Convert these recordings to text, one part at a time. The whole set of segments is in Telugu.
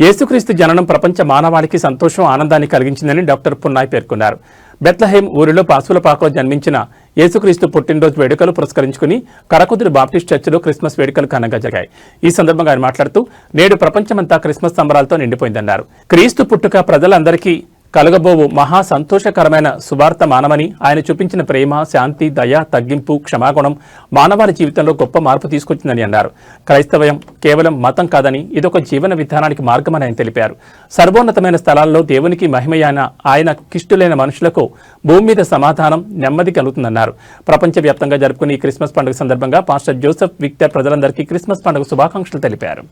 యేసుక్రీస్తు జననం ప్రపంచ మానవాళికి సంతోషం ఆనందాన్ని కలిగించిందని డాక్టర్ పున్నాయ్ పేర్కొన్నారు. బెత్లహేమ్ ఊరిలో పాసులపాకలో జన్మించిన యేసుక్రీస్తు పుట్టినరోజు వేడుకలు పురస్కరించుకుని కరకుదురు బాప్టిస్ట్ చర్చిలో క్రిస్మస్ వేడుకలు ఘనంగా జరిగాయి. ఈ సందర్భంగా ఆయన మాట్లాడుతూ నేడు ప్రపంచమంతా క్రిస్మస్ సంబరాలతో నిండిపోయిందన్నారు. క్రీస్తు పుట్టుక ప్రజలందరికీ కలగబోవు మహా సంతోషకరమైన సువార్త మానమని ఆయన చూపించిన ప్రేమ శాంతి దయ తగ్గింపు క్షమాగుణం మానవాళి జీవితంలో గొప్ప మార్పు తీసుకొచ్చిందని అన్నారు. క్రైస్తవయం కేవలం మతం కాదని ఇదొక జీవన విధానానికి మార్గమని ఆయన తెలిపారు. సర్వోన్నతమైన స్థలాల్లో దేవునికి మహిమయైన ఆయన కిష్టులైన మనుషులకు భూమి మీద సమాధానం నెమ్మది కలుగుతుందన్నారు. ప్రపంచవ్యాప్తంగా జరుపుకునే ఈ క్రిస్మస్ పండుగ సందర్భంగా పాస్టర్ జోసెఫ్ విక్టర్ ప్రజలందరికీ క్రిస్మస్ పండుగ శుభాకాంక్షలు తెలిపారు.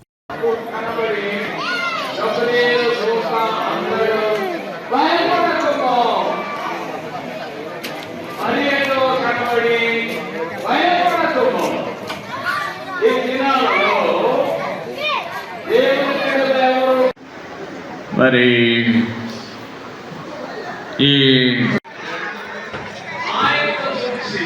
మరి ఈ ఆయన చూసి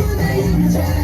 you.